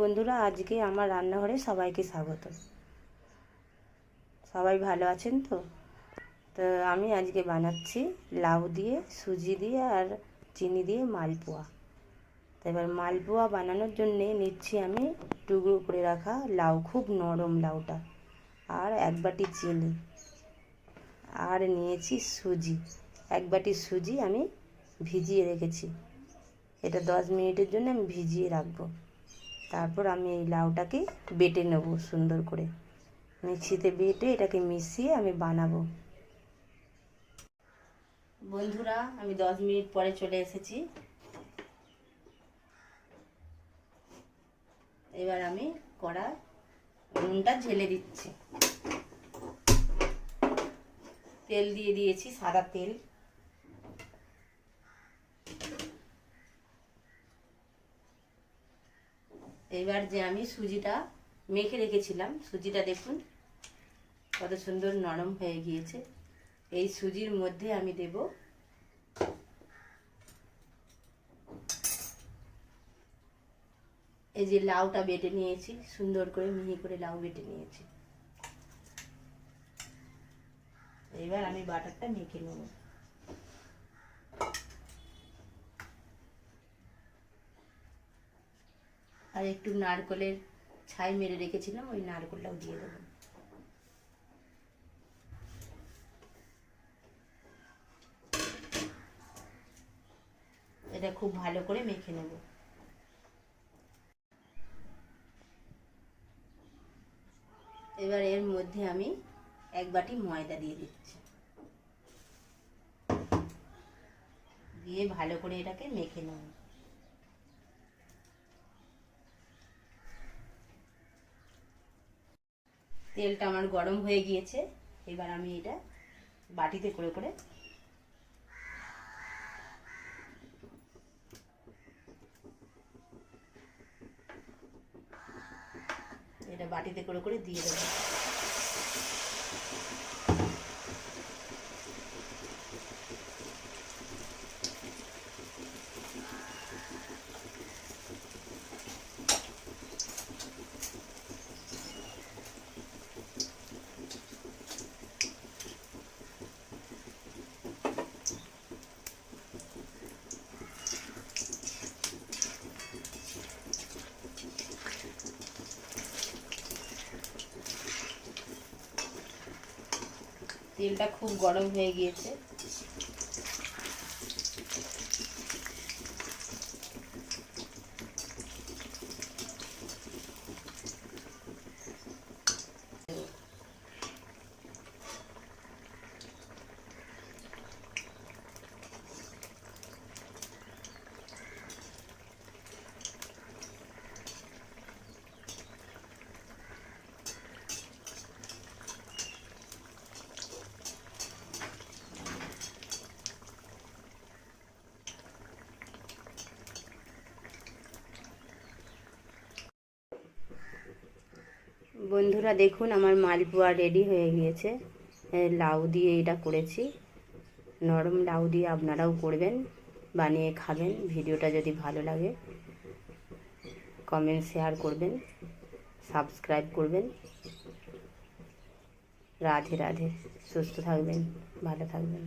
বন্ধুরা, আজকে আমার রান্নাঘরে সবাইকে স্বাগত। সবাই ভালো আছেন তো? তো আমি আজকে বানাচ্ছি লাউ দিয়ে, সুজি দিয়ে আর চিনি দিয়ে মালপোয়া। তো এবার মালপোয়া বানানোর জন্যে নিচ্ছি আমি টুকরো করে রাখা লাউ, খুব নরম লাউটা, আর এক বাটি চিনি। আর নিয়েছি সুজি। এক বাটি সুজি আমি ভিজিয়ে রেখেছি। এটা দশ মিনিটের জন্য আমি ভিজিয়ে রাখব। তারপর আমি এই লাউটাকে বেটে নেব সুন্দর করে। মিক্সিতে বেটে এটাকে মিশিয়ে আমি বানাবো। বন্ধুরা, আমি দশ মিনিট পরে চলে এসেছি। এবার আমি কড়া নুনটা ঝেলে দিচ্ছি। তেল দিয়ে দিয়েছি সাদা তেল। এবার যে আমি সুজিটা মেখে রেখেছিলাম, সুজিটা দেখুন কত সুন্দর নরম হয়ে গিয়েছে। এই সুজির মধ্যে আমি দেব এই যে লাউটা বেটে নিয়েছি, সুন্দর করে মিহি করে লাউ বেটে নিয়েছি। এবার আমি বাটারটা মেখে নেব। আর একটু নারকলের ছাই মেরে রেখেছিলাম, ওই নারকলটাও দিয়ে দেবো। এটা খুব ভালো করে মেখে নেব। এবার এর মধ্যে আমি এক বাটি ময়দা দিয়ে দিচ্ছি। দিয়ে ভালো করে এটাকে মেখে নেব। তেলটা আমার গরম হয়ে গিয়েছে। এবার আমি এটা বাটিতে করে করে এটা বাটিতে করে করে দিয়ে দেবো। তেলটা খুব গরম হয়ে গিয়েছে। বন্ধুরা দেখুন, আমার মালপোয়া রেডি হয়ে গিয়েছে। লাউ দিয়ে এটা করেছি। নরম লাউ দিয়ে আপনারাও করবেন, বানিয়ে খাবেন। ভিডিওটা যদি ভালো লাগে কমেন্ট শেয়ার করবেন সাবস্ক্রাইব করবেন। রাধে রাধে, সুস্থ থাকবেন, ভালো থাকবেন।